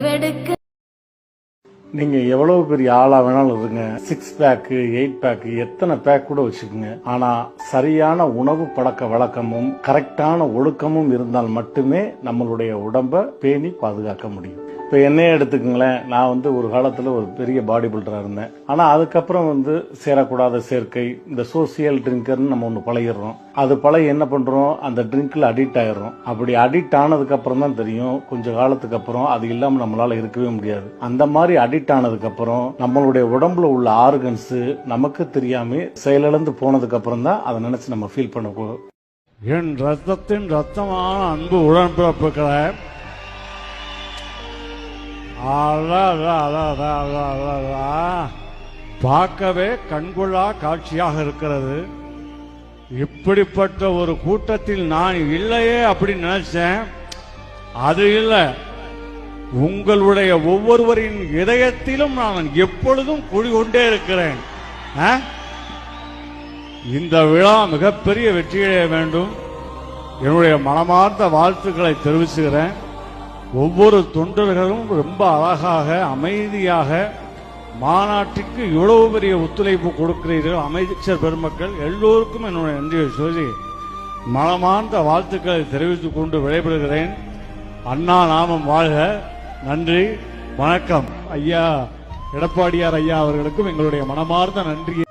வெடுக்கு நீங்க எவ்வளவு பெரிய ஆளா வேணாலும் இருங்க. சிக்ஸ் பேக்கு எயிட் பேக்கு எத்தனை பேக் கூட வச்சுக்கோங்க. ஆனா சரியான உணவு பழக்க வழக்கமும் கரெக்டான ஒழுக்கமும் இருந்தால் மட்டுமே நம்மளுடைய உடம்ப பேணி பாதுகாக்க முடியும். இப்போ என்னையே எடுத்துக்கங்களேன். நான் வந்து ஒரு காலத்தில் ஒரு பெரிய பாடி பில்டராக இருந்தேன். ஆனால் அதுக்கப்புறம் வந்து சேரக்கூடாத சேர்க்கை இந்த சோசியல் ட்ரிங்கர்னு நம்ம ஒன்று பழகிடுறோம். அது பழகி என்ன பண்ணுறோம் அந்த ட்ரிங்கில் அடிக்ட் ஆயிடுறோம். அப்படி அடிக்ட் ஆனதுக்கப்புறம் தான் தெரியும் கொஞ்ச காலத்துக்கு அப்புறம் அது இல்லாமல் நம்மளால் இருக்கவே முடியாது. அந்த மாதிரி அடிக்ட் ஆனதுக்கப்புறம் நம்மளுடைய உடம்புல உள்ள ஆர்கன்ஸு நமக்கு தெரியாமல் செயலிழந்து போனதுக்கப்புறம் தான் அதை நினச்சி நம்ம ஃபீல் பண்ண என் ரத்தத்தின் ரத்தமான அன்பு உடன்பிறப்புகளை பார்க்கவே கண்கொள்ளா காட்சியாக இருக்கிறது இப்படிப்பட்ட ஒரு கூட்டத்தில் நான் இல்லையே அப்படின்னு நினைச்சேன் அது இல்லை உங்களுடைய ஒவ்வொருவரின் இதயத்திலும் நான் எப்பொழுதும் குடிகொண்டே இருக்கிறேன் ஆ? இந்த விழா மிகப்பெரிய வெற்றியடைய வேண்டும் என்னுடைய மனமார்ந்த வாழ்த்துக்களை தெரிவிச்சுக்கிறேன் ஒவ்வொரு தொண்டர்களும் ரொம்ப அழகாக அமைதியாக மாநாட்டுக்கு இவ்வளவு பெரிய ஒத்துழைப்பு கொடுக்கிறீர்கள். அமைச்சர் பெருமக்கள் எல்லோருக்கும் என்னுடைய நன்றியை சொல்லி மனமார்ந்த வாழ்த்துக்களை தெரிவித்துக் கொண்டு விடைபெறுகிறேன். அண்ணா நாமம் வாழ்க. நன்றி. வணக்கம். ஐயா எடப்பாடியார் ஐயா அவர்களுக்கும் எங்களுடைய மனமார்ந்த நன்றியை